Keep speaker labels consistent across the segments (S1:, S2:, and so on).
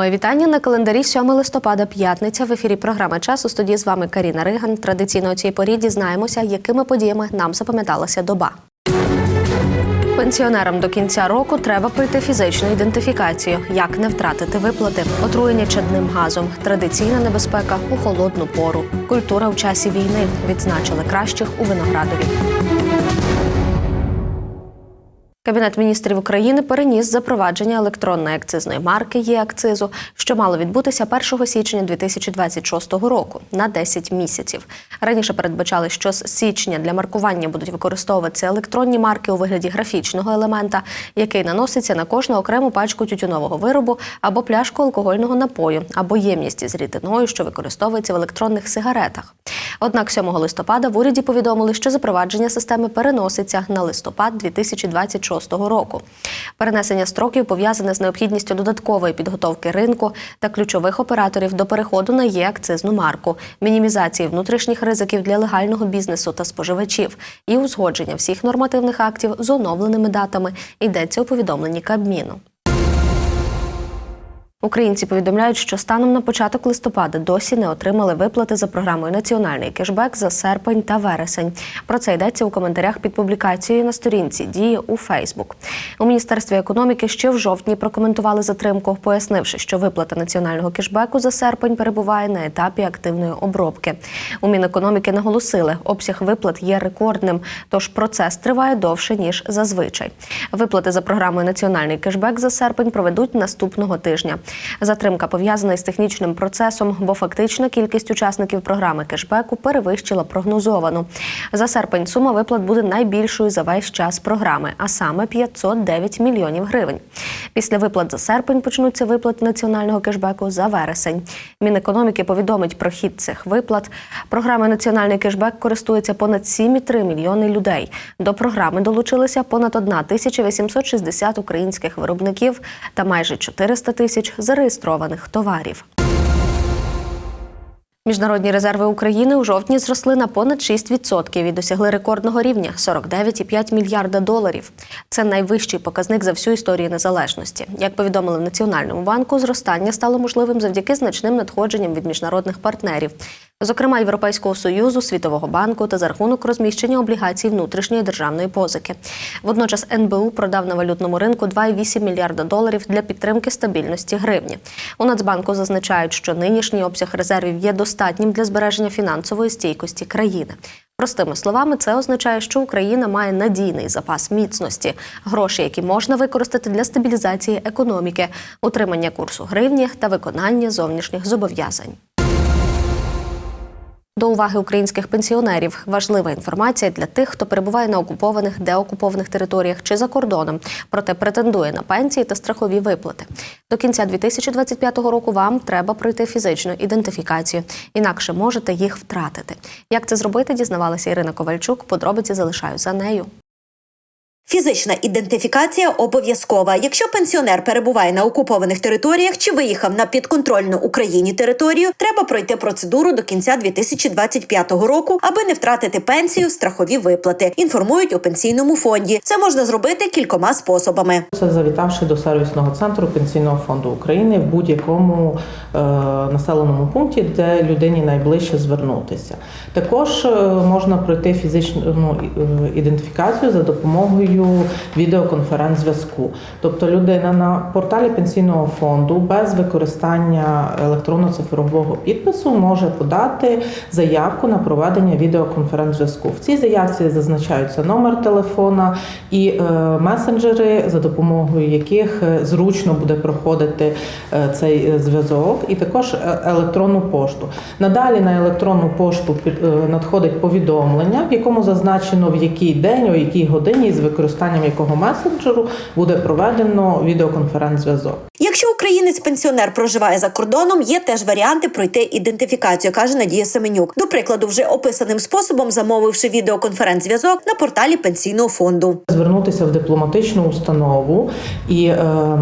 S1: Моє вітання на календарі 7 листопада, п'ятниця. В ефірі програми час у студії з вами Каріна Риган. Традиційно у цій порі дізнаємося, якими подіями нам запам'яталася доба. Пенсіонерам до кінця року треба пройти фізичну ідентифікацію, як не втратити виплати, отруєння чадним газом, традиційна небезпека у холодну пору, культура в часі війни відзначили кращих у виноградові. Кабінет міністрів України переніс запровадження електронної акцизної марки «Є-акцизу», що мало відбутися 1 січня 2026 року на 10 місяців. Раніше передбачали, що з січня для маркування будуть використовуватися електронні марки у вигляді графічного елемента, який наноситься на кожну окрему пачку тютюнового виробу або пляшку алкогольного напою, або ємність із рідиною, що використовується в електронних сигаретах. Однак 7 листопада в уряді повідомили, що запровадження системи переноситься на листопад 2026 року. Перенесення строків пов'язане з необхідністю додаткової підготовки ринку та ключових операторів до переходу на є-акцизну марку, мінімізації внутрішніх ризиків для легального бізнесу та споживачів і узгодження всіх нормативних актів з оновленими датами. Йдеться у повідомленні Кабміну. Українці повідомляють, що станом на початок листопада досі не отримали виплати за програмою Національний кешбек за серпень та вересень. Про це йдеться у коментарях під публікацією на сторінці дії у Фейсбук. У міністерстві економіки ще в жовтні прокоментували затримку, пояснивши, що виплата національного кешбеку за серпень перебуває на етапі активної обробки. У Мінекономіки наголосили, обсяг виплат є рекордним, тож процес триває довше ніж зазвичай. Виплати за програмою Національний кешбек за серпень проведуть наступного тижня. Затримка пов'язана із технічним процесом, бо фактична кількість учасників програми кешбеку перевищила прогнозовану. За серпень сума виплат буде найбільшою за весь час програми, а саме 509 мільйонів гривень. Після виплат за серпень почнуться виплати національного кешбеку за вересень. Мінекономіки повідомить про хід цих виплат. Програми Національний кешбек користується понад 7,3 мільйони людей. До програми долучилися понад 1 тисяча 860 українських виробників та майже 400 тисяч зареєстрованих товарів. Міжнародні резерви України у жовтні зросли на понад 6% і досягли рекордного рівня 49,5 мільярда доларів. Це найвищий показник за всю історію незалежності. Як повідомили в Національному банку, зростання стало можливим завдяки значним надходженням від міжнародних партнерів. Зокрема, Європейського союзу, Світового банку та за рахунок розміщення облігацій внутрішньої державної позики. Водночас НБУ продав на валютному ринку 2,8 мільярда доларів для підтримки стабільності гривні. У Нацбанку зазначають, що нинішній обсяг резервів є достатнім для збереження фінансової стійкості країни. Простими словами, це означає, що Україна має надійний запас міцності, гроші, які можна використати для стабілізації економіки, утримання курсу гривні та виконання зовнішніх зобов'язань. До уваги українських пенсіонерів важлива інформація для тих, хто перебуває на окупованих, деокупованих територіях чи за кордоном, проте претендує на пенсії та страхові виплати. До кінця 2025 року вам треба пройти фізичну ідентифікацію, інакше можете їх втратити. Як це зробити, дізнавалася Ірина Ковальчук. Подробиці залишаю за нею.
S2: Фізична ідентифікація обов'язкова. Якщо пенсіонер перебуває на окупованих територіях чи виїхав на підконтрольну Україні територію, треба пройти процедуру до кінця 2025 року, аби не втратити пенсію, страхові виплати. Інформують у пенсійному фонді. Це можна зробити кількома способами.
S3: Це завітавши до сервісного центру Пенсійного фонду України в будь-якому е, населеному пункті, де людині найближче звернутися. Також е, можна пройти фізичну е, ідентифікацію за допомогою відеоконференц-зв'язку. Тобто людина на порталі пенсійного фонду без використання електронно-цифрового підпису може подати заявку на проведення відеоконференц-зв'язку. В цій заявці зазначаються номер телефона і е, месенджери, за допомогою яких е, зручно буде проходити е, цей зв'язок, і також електронну пошту. Надалі на електронну пошту надходить повідомлення, в якому зазначено в який день, о якій годині з використанням якого месенджеру буде проведено відеоконференц-зв'язок.
S2: Якщо українець-пенсіонер проживає за кордоном, є теж варіанти пройти ідентифікацію, каже Надія Семенюк. До прикладу, вже описаним способом замовивши відеоконференц-зв'язок на порталі пенсійного фонду.
S3: Звернутися в дипломатичну установу і е,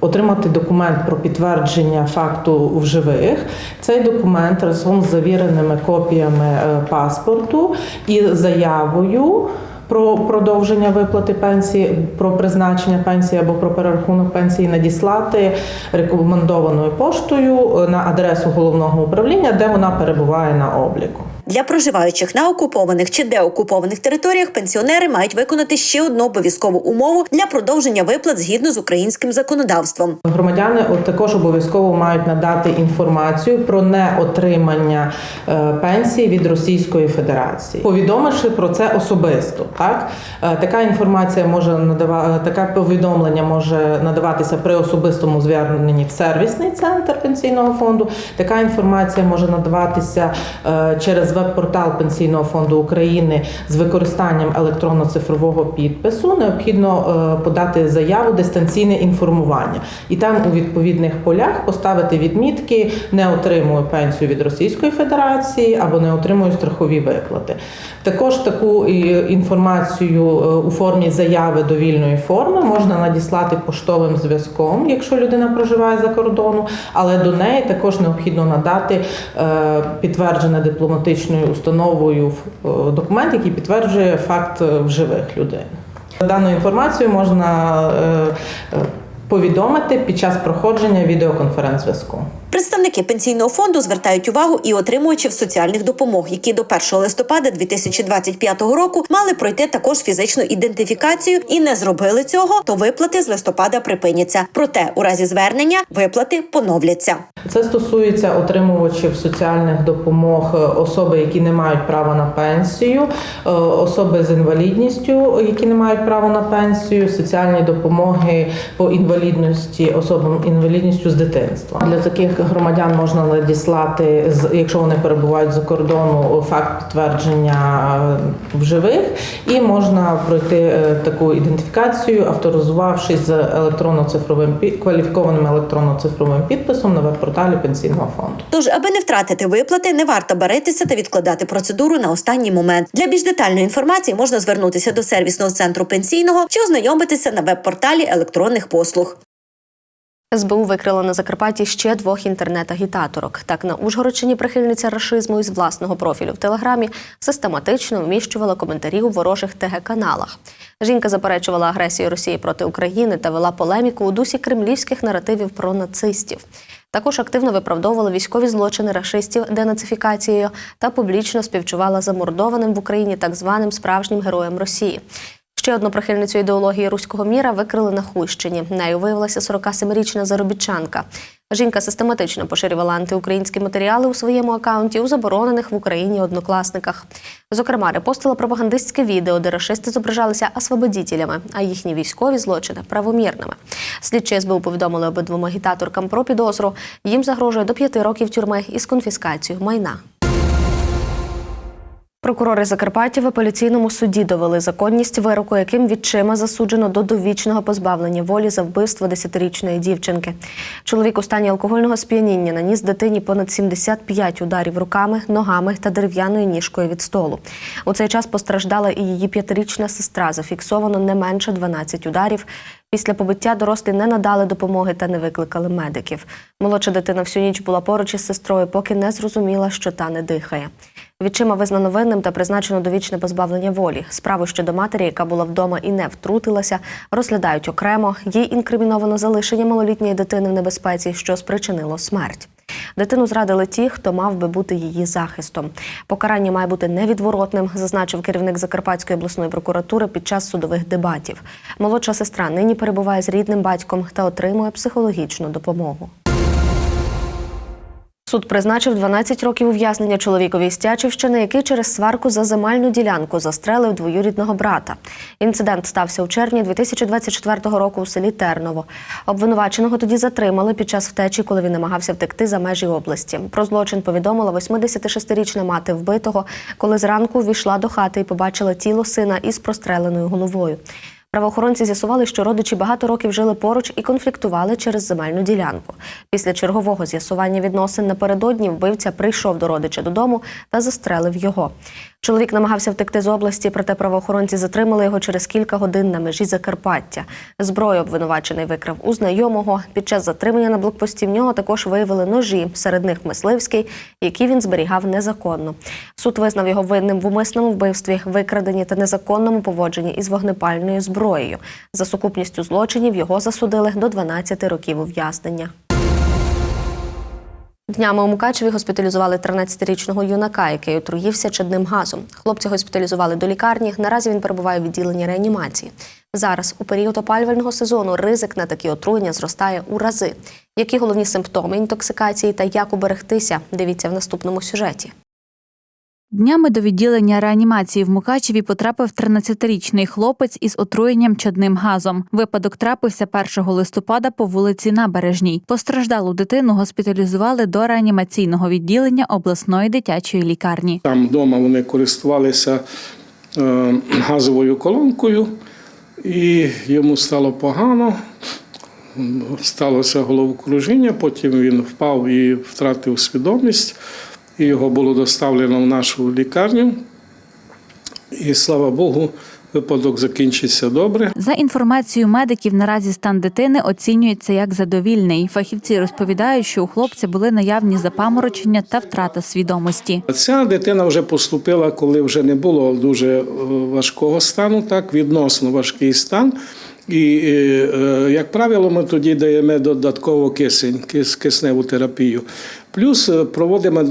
S3: отримати документ про підтвердження факту в живих. Цей документ разом з завіреними копіями е, паспорту і заявою про продовження виплати пенсії, про призначення пенсії або про перерахунок пенсії надіслати рекомендованою поштою на адресу головного управління, де вона перебуває на обліку.
S2: Для проживаючих на окупованих чи деокупованих територіях пенсіонери мають виконати ще одну обов'язкову умову для продовження виплат згідно з українським законодавством.
S3: Громадяни от також обов'язково мають надати інформацію про неотримання е, пенсії від Російської Федерації, повідомивши про це особисто. Так Е, така інформація може надава... таке повідомлення може надаватися при особистому зверненні в сервісний центр пенсійного фонду. Така інформація може надаватися е, через веб-портал Пенсійного фонду України з використанням електронно-цифрового підпису. Необхідно е, подати заяву дистанційне інформування, і там у відповідних полях поставити відмітки не отримую пенсію від Російської Федерації або не отримую страхові виплати. Також таку інформацію е, у формі заяви довільної форми можна надіслати поштовим зв'язком, якщо людина проживає за кордону, але до неї також необхідно надати е, підтверджене дипломатичною установою е, документ, який підтверджує факт живих людей. Дану інформацію можна повідомити під час проходження відеоконференц-зв'язку.
S2: Представники пенсійного фонду звертають увагу і отримувачів соціальних допомог, які до 1 листопада 2025 року мали пройти також фізичну ідентифікацію і не зробили цього, то виплати з листопада припиняться. Проте у разі звернення виплати поновляться.
S3: Це стосується отримувачів соціальних допомог, е, особи, які не мають права на пенсію, е, особи з інвалідністю, які не мають права на пенсію, соціальні допомоги по інвалідності, особам інвалідністю з дитинства. Для таких громадян можна надіслати, якщо вони перебувають за кордону, факт підтвердження е, в живих, і можна пройти е, таку ідентифікацію, авторизувавшись з електронно-цифровим кваліфікованим електронно-цифровим підписом на веб-порталі пенсійного фонду.
S2: Тож, аби не втратити виплати, не варто баритися та відкладати процедуру на останній момент. Для більш детальної інформації можна звернутися до сервісного центру пенсійного чи ознайомитися на веб-порталі електронних послуг.
S1: СБУ викрила на Закарпатті ще двох інтернет-агітаторок. Так на Ужгородщині прихильниця рашизму із власного профілю в телеграмі систематично вміщувала коментарі у ворожих ТГ-каналах. Жінка заперечувала агресію Росії проти України та вела полеміку у дусі кремлівських наративів про нацистів. Також активно виправдовувала військові злочини рашистів денацифікацією та публічно співчувала замордованим в Україні так званим справжнім героям Росії. Ще одну прихильницю ідеології руського міра викрили на Хущині. Нею виявилася 47-річна заробітчанка. Жінка систематично поширювала антиукраїнські матеріали у своєму акаунті у заборонених в Україні однокласниках. Зокрема, репостила пропагандистське відео, де рашисти зображалися освободітелями, а їхні військові злочини правомірними. Слідчі СБУ повідомили обидвом агітаторкам про підозру. Їм загрожує до п'яти років тюрми із конфіскацією майна. Прокурори Закарпаття в апеляційному суді довели законність вироку, яким відчима засуджено до довічного позбавлення волі за вбивство 10-річної дівчинки. Чоловік у стані алкогольного сп'яніння наніс дитині понад 75 ударів руками, ногами та дерев'яною ніжкою від столу. У цей час постраждала і її п'ятирічна сестра. Зафіксовано не менше 12 ударів. Після побиття дорослі не надали допомоги та не викликали медиків. Молодша дитина всю ніч була поруч із сестрою, поки не зрозуміла, що та не дихає. Відчима визнано винним та призначено довічне позбавлення волі. Справу щодо матері, яка була вдома і не втрутилася, розглядають окремо. Їй інкриміновано залишення малолітньої дитини в небезпеці, що спричинило смерть. Дитину зрадили ті, хто мав би бути її захистом. Покарання має бути невідворотним, зазначив керівник Закарпатської обласної прокуратури під час судових дебатів. Молодша сестра нині перебуває з рідним батьком та отримує психологічну допомогу. Суд призначив 12 років ув'язнення чоловікові з Тячівщини, який через сварку за земельну ділянку застрелив двоюрідного брата. Інцидент стався у червні 2024 року у селі Терново. Обвинуваченого тоді затримали під час втечі, коли він намагався втекти за межі області. Про злочин повідомила 86-річна мати вбитого, коли зранку увійшла до хати і побачила тіло сина із простреленою головою. Правоохоронці з'ясували, що родичі багато років жили поруч і конфліктували через земельну ділянку. Після чергового з'ясування відносин напередодні вбивця прийшов до родича додому та застрелив його. Чоловік намагався втекти з області, проте правоохоронці затримали його через кілька годин на межі Закарпаття. Зброю обвинувачений викрав у знайомого. Під час затримання на блокпості в нього також виявили ножі, серед них мисливський, які він зберігав незаконно. Суд визнав його винним в умисному вбивстві, викраденні та незаконному поводженні із вогнепальною зброєю. За сукупністю злочинів його засудили до 12 років ув'язнення. Днями у Мукачеві госпіталізували 13-річного юнака, який отруївся чадним газом. Хлопця госпіталізували до лікарні. Наразі він перебуває в відділенні реанімації. Зараз, у період опалювального сезону, ризик на такі отруєння зростає у рази. Які головні симптоми інтоксикації та як уберегтися? Дивіться в наступному сюжеті.
S4: Днями до відділення реанімації в Мукачеві потрапив 13-річний хлопець із отруєнням чадним газом. Випадок трапився 1 листопада по вулиці Набережній. Постраждалу дитину госпіталізували до реанімаційного відділення обласної дитячої лікарні.
S5: Там вдома вони користувалися е, газовою колонкою, і йому стало погано. Сталося головокружіння, потім він впав і втратив свідомість. І його було доставлено в нашу лікарню. І слава Богу, випадок закінчився добре.
S4: За інформацією медиків, наразі стан дитини оцінюється як задовільний. Фахівці розповідають, що у хлопця були наявні запаморочення та втрата свідомості.
S5: Ця дитина вже поступила, коли вже не було дуже е, важкого стану, так, відносно важкий стан. І, е, е, як правило, ми тоді даємо додатково кисень, кисневу терапію. Плюс е, проводимо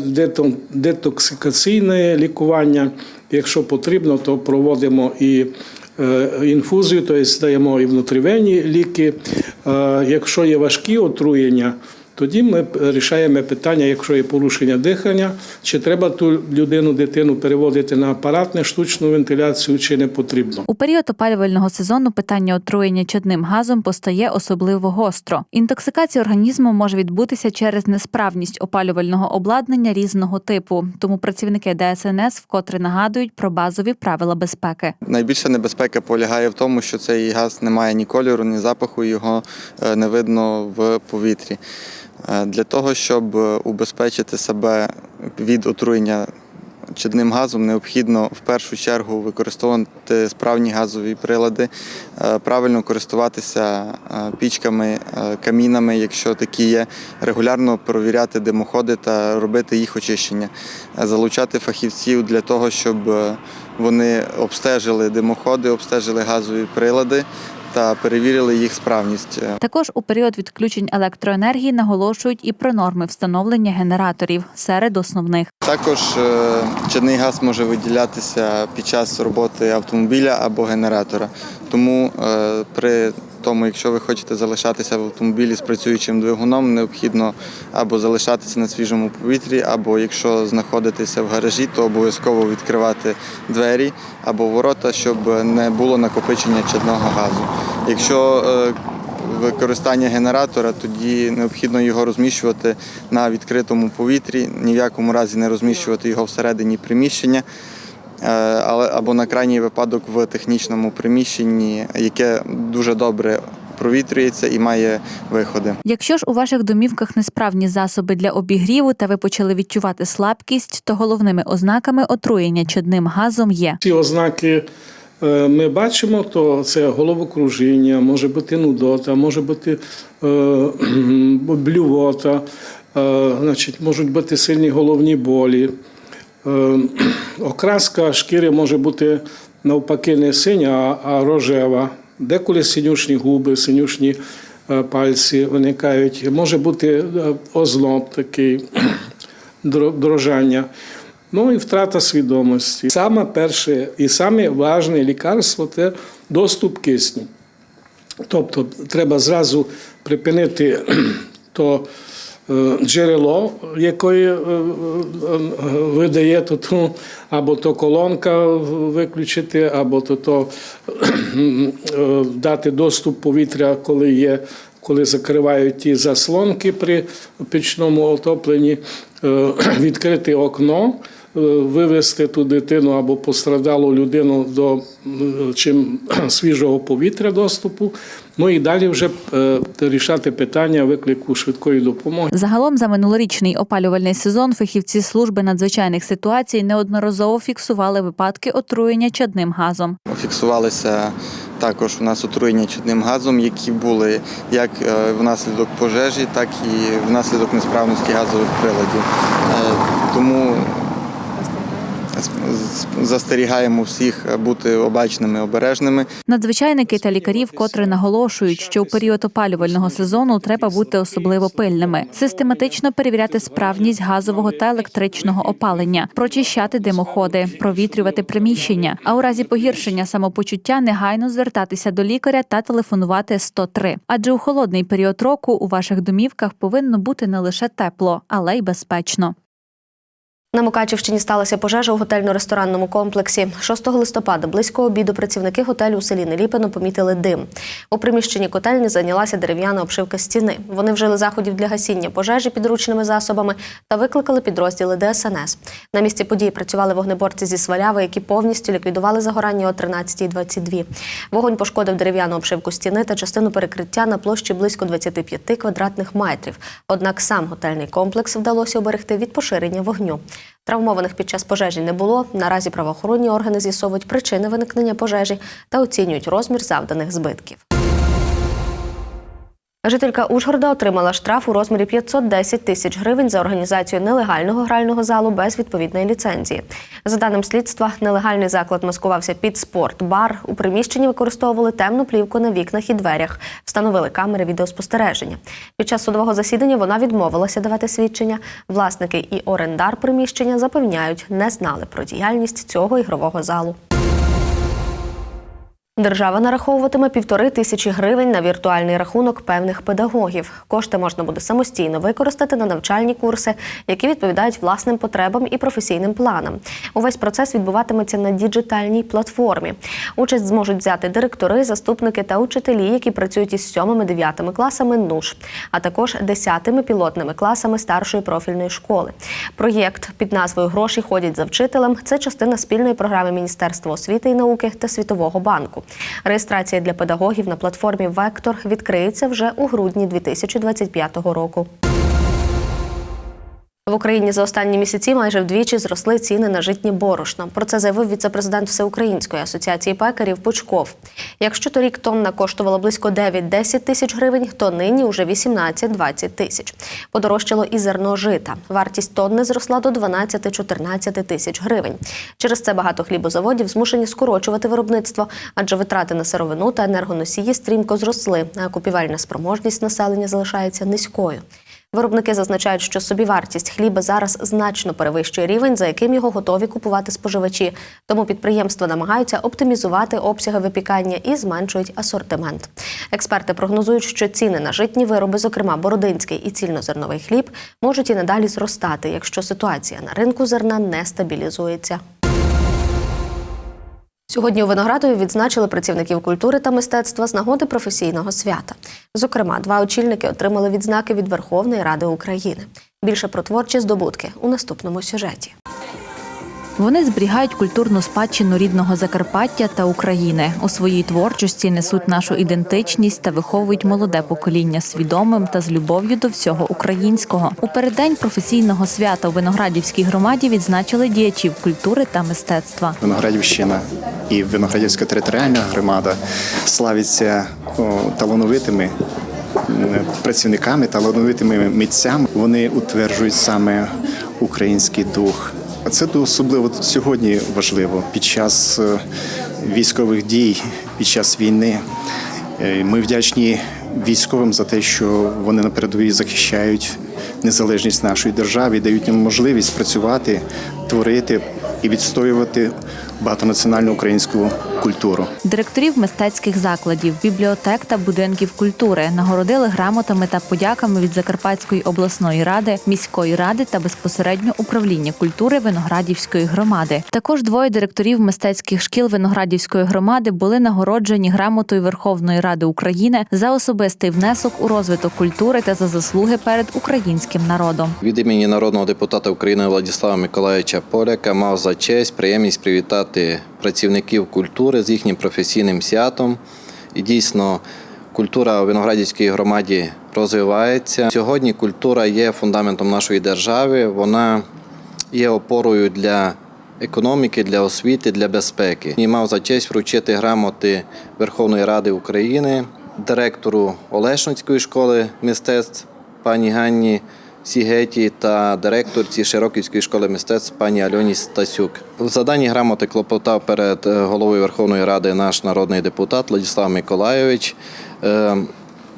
S5: детоксикаційне лікування. Якщо потрібно, то проводимо і е, інфузію, тобто даємо і внутрівенні ліки. Е, Якщо є важкі отруєння, тоді ми рішаємо питання, якщо є порушення дихання, чи треба ту людину, дитину переводити на апаратне штучну вентиляцію, чи не потрібно.
S4: У період опалювального сезону питання отруєння чадним газом постає особливо гостро. Інтоксикація організму може відбутися через несправність опалювального обладнання різного типу. Тому працівники ДСНС вкотре нагадують про базові правила безпеки.
S6: Найбільша небезпека полягає в тому, що цей газ не має ні кольору, ні запаху, його е, не видно в повітрі. Е, Для того, щоб е, убезпечити себе від отруєння чадним газом, необхідно в першу чергу використовувати справні газові прилади, е, правильно користуватися пічками, камінами, якщо такі є, регулярно провіряти димоходи та робити їх очищення, залучати фахівців для того, щоб вони обстежили димоходи, обстежили газові прилади та перевірили їх справність. Е,
S4: Також у період відключень електроенергії наголошують і про норми встановлення генераторів серед основних.
S6: Також чинний чадний газ може виділятися під час роботи автомобіля або генератора. Тому е, при тому, якщо ви хочете залишатися в автомобілі з працюючим двигуном, необхідно або залишатися на свіжому повітрі, або якщо знаходитеся в гаражі, то обов'язково відкривати двері або ворота, щоб не було накопичення чадного газу. Якщо е, використання генератора, тоді необхідно його розміщувати на відкритому повітрі, ні в якому разі не розміщувати його всередині приміщення, але або на крайній випадок в технічному приміщенні, яке дуже добре провітрюється і має виходи.
S4: Якщо ж у ваших домівках несправні засоби для обігріву та ви почали відчувати слабкість, то головними ознаками отруєння чадним газом є
S5: Ці ознаки е, ми бачимо, то це головокружіння, може бути нудота, може бути е, блювота, е, значить, можуть бути сильні головні болі. Е, Окраска шкіри може бути навпаки не синя, а рожева. Деколи синюшні губи, синюшні е, пальці виникають. Може бути е, озноб такий, дрожання. Ну і втрата свідомості. Саме перше і саме важне лікарство це доступ кисню. Тобто треба зразу припинити то джерело, якої е, е, видає то ту, або то колонка виключити, або то, то е, дати доступ повітря, коли є коли закривають ті заслонки при пічному отопленні, е, відкрити окно, е, вивести ту дитину або пострадалу людину до чим свіжого повітря доступу. Ну і далі вже е, рішати питання виклику швидкої допомоги.
S4: Загалом за минулорічний опалювальний сезон фахівці служби надзвичайних ситуацій неодноразово фіксували випадки отруєння чадним газом.
S6: Фіксувалися також у нас отруєння чадним газом, які були як е, внаслідок пожежі, так і внаслідок несправності газових приладів. Е, Тому застерігаємо всіх бути обачними, обережними.
S4: Надзвичайники та лікарі вкотре наголошують, що у період опалювального сезону треба бути особливо пильними, систематично перевіряти справність газового та електричного опалення, прочищати димоходи, провітрювати приміщення. А у разі погіршення самопочуття негайно звертатися до лікаря та телефонувати 103. Адже у холодний період року у ваших домівках повинно бути не лише тепло, але й безпечно.
S1: На Мукачівщині сталася пожежа у готельно-ресторанному комплексі. 6 листопада близько обіду працівники готелю у селі Неліпино помітили дим. У приміщенні котельні зайнялася дерев'яна обшивка стіни. Вони вжили заходів для гасіння пожежі підручними засобами та викликали підрозділи ДСНС. На місці події працювали вогнеборці зі сваляви, які повністю ліквідували загорання о 13.22. Вогонь пошкодив дерев'яну обшивку стіни та частину перекриття на площі близько 25 квадратних метрів. Однак сам готельний комплекс вдалося оберегти від поширення вогню. Травмованих під час пожежі не було. Наразі правоохоронні органи з'ясовують причини виникнення пожежі та оцінюють розмір завданих збитків. Жителька Ужгорода отримала штраф у розмірі 510 тисяч гривень за організацію нелегального грального залу без відповідної ліцензії. За даним слідства, нелегальний заклад маскувався під спорт-бар. У приміщенні використовували темну плівку на вікнах і дверях, встановили камери відеоспостереження. Під час судового засідання вона відмовилася давати свідчення. Власники і орендар приміщення запевняють, не знали про діяльність цього ігрового залу. Держава нараховуватиме півтори тисячі гривень на віртуальний рахунок певних педагогів. Кошти можна буде самостійно використати на навчальні курси, які відповідають власним потребам і професійним планам. Увесь процес відбуватиметься на діджитальній платформі. Участь зможуть взяти директори, заступники та учителі, які працюють із 7-9 класами НУШ, а також 10 пілотними класами старшої профільної школи. Проєкт під назвою Гроші ходять за вчителем. Це частина спільної програми Міністерства освіти і науки та Світового банку. Реєстрація для педагогів на платформі Вектор відкриється вже у грудні 2025 року. В Україні за останні місяці майже вдвічі зросли ціни на житнє борошно. Про це заявив віцепрезидент Всеукраїнської асоціації пекарів Пучков. Якщо торік тонна коштувала близько 9-10 тисяч гривень, то нині уже 18-20 тисяч. Подорожчало і зерно жита. Вартість тонни зросла до 12-14 тисяч гривень. Через це багато хлібозаводів змушені скорочувати виробництво, адже витрати на сировину та енергоносії стрімко зросли, а купівельна спроможність населення залишається низькою. Виробники зазначають, що собівартість хліба зараз значно перевищує рівень, за яким його готові купувати споживачі. Тому підприємства намагаються оптимізувати обсяги випікання і зменшують асортимент. Експерти прогнозують, що ціни на житні вироби, зокрема бородинський і цільнозерновий хліб, можуть і надалі зростати, якщо ситуація на ринку зерна не стабілізується. Сьогодні у Виноградові відзначили працівників культури та мистецтва з нагоди професійного свята. Зокрема, два очільники отримали відзнаки від Верховної Ради України. Більше про творчі здобутки у наступному сюжеті.
S4: Вони зберігають культурну спадщину рідного Закарпаття та України. У своїй творчості несуть нашу ідентичність та виховують молоде покоління свідомим та з любов'ю до всього українського. У переддень професійного свята у Виноградівській громаді відзначили діячів культури та мистецтва.
S7: Виноградівщина і Виноградівська територіальна громада славиться талановитими працівниками, талановитими митцями. Вони утверджують саме український дух. А це особливо сьогодні важливо під час е, військових дій, під час війни. Е, Ми вдячні військовим за те, що вони на передовій захищають незалежність нашої держави, дають нам можливість працювати, творити і відстоювати багатонаціональну українську культуру.
S4: Директорів мистецьких закладів, бібліотек та будинків культури нагородили грамотами та подяками від Закарпатської обласної ради, міської ради та безпосередньо управління культури Виноградівської громади. Також двоє директорів мистецьких шкіл Виноградівської громади були нагороджені грамотою Верховної Ради України за особистий внесок у розвиток культури та за заслуги перед українським народом.
S8: Від імені народного депутата України Владислава Миколаївича Поляка мав за честь приємність привітати працівників культури з їхнім професійним святом. І дійсно, культура у Виноградівській громаді розвивається. Сьогодні культура є фундаментом нашої держави. Вона є опорою для економіки, для освіти, для безпеки. І мав за честь вручити грамоти Верховної Ради України директору Олешницької школи мистецтв пані Ганні Сігеті та директорці Широківської школи мистецтв пані Альоні Стасюк. За дані грамоти клопотав перед е, головою Верховної Ради наш народний депутат Владислав Миколайович. Е,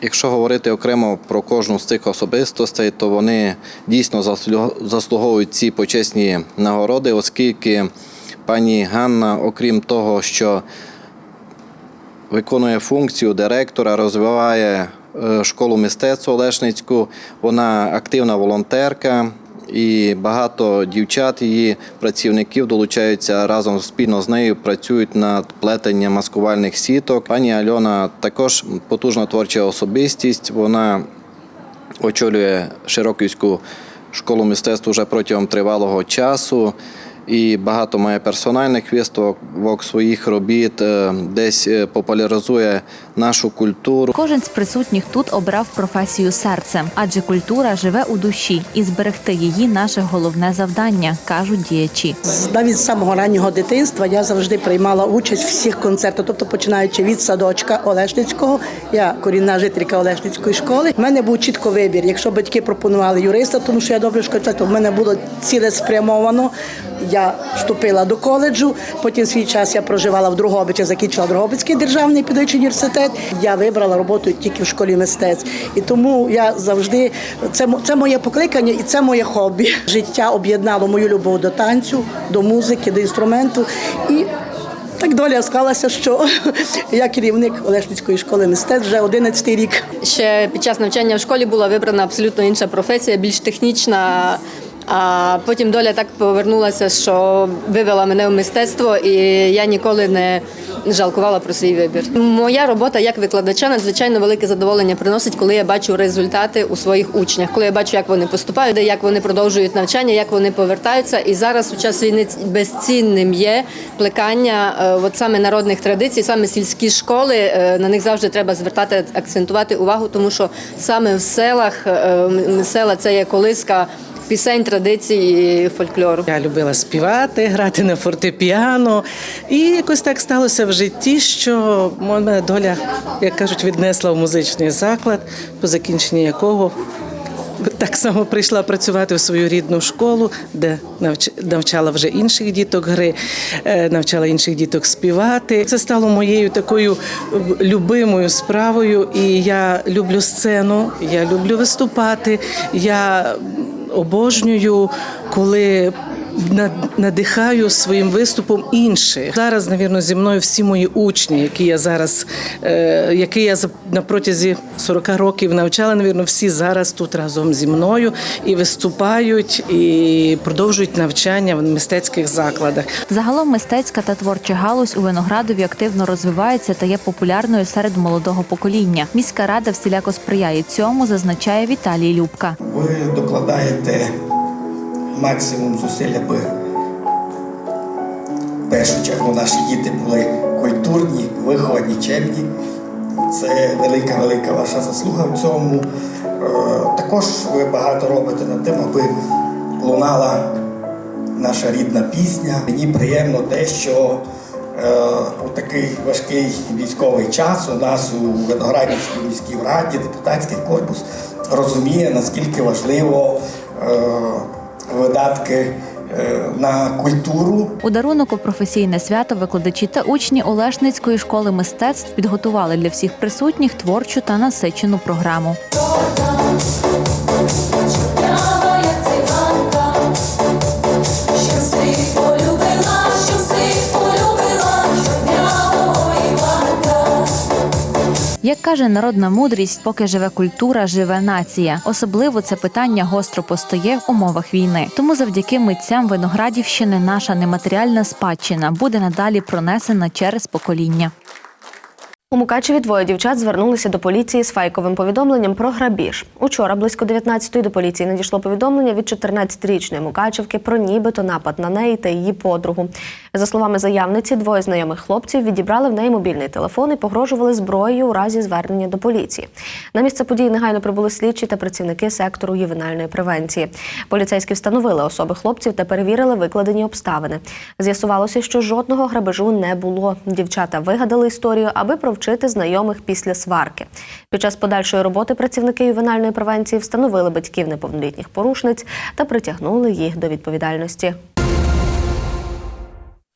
S8: Якщо говорити окремо про кожну з цих особистостей, то вони дійсно заслуговують ці почесні нагороди, оскільки пані Ганна, окрім того, що виконує функцію директора, розвиває школу мистецтва Олешницьку. Вона активна волонтерка. І багато дівчат її працівників долучаються разом спільно з нею, працюють над плетенням маскувальних сіток. Пані Альона також потужна творча особистість. Вона очолює Широківську школу мистецтв уже протягом тривалого часу. І багато має персональних виставок своїх робіт, е, десь е, популяризує нашу культуру.
S4: Кожен з присутніх тут обрав професію серцем, адже культура живе у душі, і зберегти її наше головне завдання, кажуть діячі.
S9: Навіть з самого раннього дитинства я завжди приймала участь в всіх концертах, тобто починаючи від садочка Олешницького, я корінна жителька Олешницької школи. У мене був чітко вибір. Якщо батьки пропонували юриста, тому що я добре школа, то в мене було цілеспрямовано. Я вступила до коледжу. Потім свій час я проживала в Другобичі, закінчила Другобицький державний педагогічний університет. Я вибрала роботу тільки в школі мистецтв. І тому я завжди це, це моє покликання і це моє хобі. Життя об'єднало мою любов до танцю, до музики, до інструменту. І так доля склалася, що я керівник Олешницької школи мистецтв вже 11 рік.
S10: Ще під час навчання в школі була вибрана абсолютно інша професія, більш технічна. А потім доля так повернулася, що вивела мене в мистецтво, і я ніколи не жалкувала про свій вибір. Моя робота як викладача надзвичайно велике задоволення приносить, коли я бачу результати у своїх учнях, коли я бачу, як вони поступають, як вони продовжують навчання, як вони повертаються. І зараз у час війни безцінним є плекання е, от саме народних традицій, саме сільські школи. е, На них завжди треба звертати акцентувати увагу, тому що саме в селах е, села це є колиска пісень, традицій і фольклору.
S11: Я любила співати, грати на фортепіано. І якось так сталося в житті, що мене доля, як кажуть, віднесла в музичний заклад, по закінченні якого так само прийшла працювати в свою рідну школу, де навчала вже інших діток гри, е, навчала інших діток співати. Це стало моєю такою е, любимою справою. І я люблю сцену, я люблю виступати. Я обожнюю, коли надихаю своїм виступом інших. Зараз, навірно, зі мною всі мої учні, які я зараз, е, які я за- на протязі 40 років навчала, навірно, всі зараз тут разом зі мною і виступають, і продовжують навчання в мистецьких закладах.
S4: Загалом мистецька та творча галузь у Виноградові активно розвивається та є популярною серед молодого покоління. Міська рада всіляко сприяє цьому, зазначає Віталій Любка.
S12: ви докладаєте максимум зусиль, аби в першу чергу наші діти були культурні, виховані, чемні. Це велика, велика ваша заслуга в цьому. Е, Також ви багато робите над тим, аби лунала наша рідна пісня. Мені приємно те, що е, у такий важкий військовий час у нас у Виноградівській міській раді депутатський корпус розуміє, наскільки важливо е, видатки е, на культуру.
S4: У дарунок у професійне свято викладачі та учні Олешницької школи мистецтв підготували для всіх присутніх творчу та насичену програму. Каже народна мудрість, поки живе культура, живе нація. Особливо це питання гостро постає в умовах війни. Тому завдяки митцям Виноградівщини наша нематеріальна спадщина буде надалі пронесена через покоління.
S1: У Мукачеві двоє дівчат звернулися до поліції з фейковим повідомленням про грабіж. Учора близько 19-ї до поліції надійшло повідомлення від 14-річної Мукачевки про нібито напад на неї та її подругу. За словами заявниці, двоє знайомих хлопців відібрали в неї мобільний телефон і погрожували зброєю у разі звернення до поліції. На місце події негайно прибули слідчі та працівники сектору ювенальної превенції. Поліцейські встановили особи хлопців та перевірили викладені обставини. З'ясувалося, що жодного грабежу не було. Дівчата вигадали історію, аби провчити знайомих після сварки. Під час подальшої роботи працівники ювенальної превенції встановили батьків неповнолітніх порушниць та притягнули їх до відповідальності.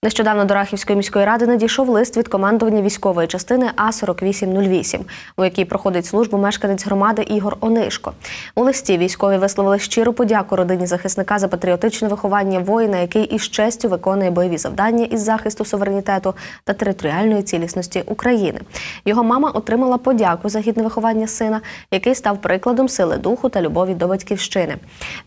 S1: Нещодавно до Рахівської міської ради надійшов лист від командування військової частини А 4808 у якій проходить службу мешканець громади Ігор Онишко. У листі військові висловили щиру подяку родині захисника за патріотичне виховання воїна, який із честю виконує бойові завдання із захисту суверенітету та територіальної цілісності України. Його мама отримала подяку за гідне виховання сина, який став прикладом сили духу та любові до батьківщини.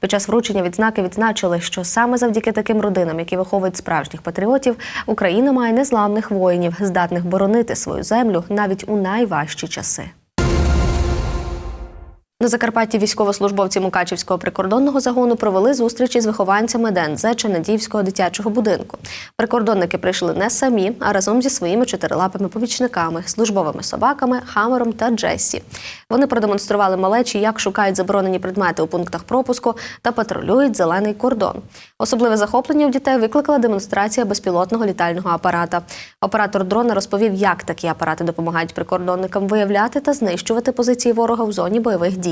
S1: Під час вручення відзнаки відзначили, що саме завдяки таким родинам, які виховують справжніх патріотів, Україна має незламних воїнів, здатних боронити свою землю навіть у найважчі часи. На Закарпатті військовослужбовці Мукачівського прикордонного загону провели зустрічі з вихованцями ДНЗ Ченадіївського дитячого будинку. Прикордонники прийшли не самі, а разом зі своїми чотирилапими помічниками, службовими собаками, хамером та Джессі. Вони продемонстрували малечі, як шукають заборонені предмети у пунктах пропуску та патрулюють зелений кордон. Особливе захоплення у дітей викликала демонстрація безпілотного літального апарата. Оператор дрона розповів, як такі апарати допомагають прикордонникам виявляти та знищувати позиції ворога у зоні бойових дій.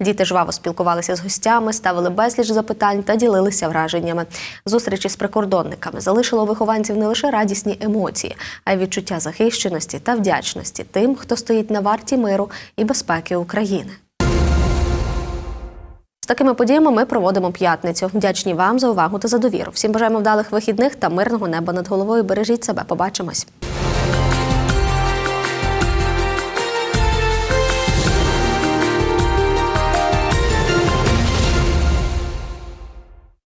S1: Діти жваво спілкувалися з гостями, ставили безліч запитань та ділилися враженнями. Зустрічі з прикордонниками залишили у вихованців не лише радісні емоції, а й відчуття захищеності та вдячності тим, хто стоїть на варті миру і безпеки України. З такими подіями ми проводимо п'ятницю. Вдячні вам за увагу та за довіру. Всім бажаємо вдалих вихідних та мирного неба над головою. Бережіть себе. Побачимось.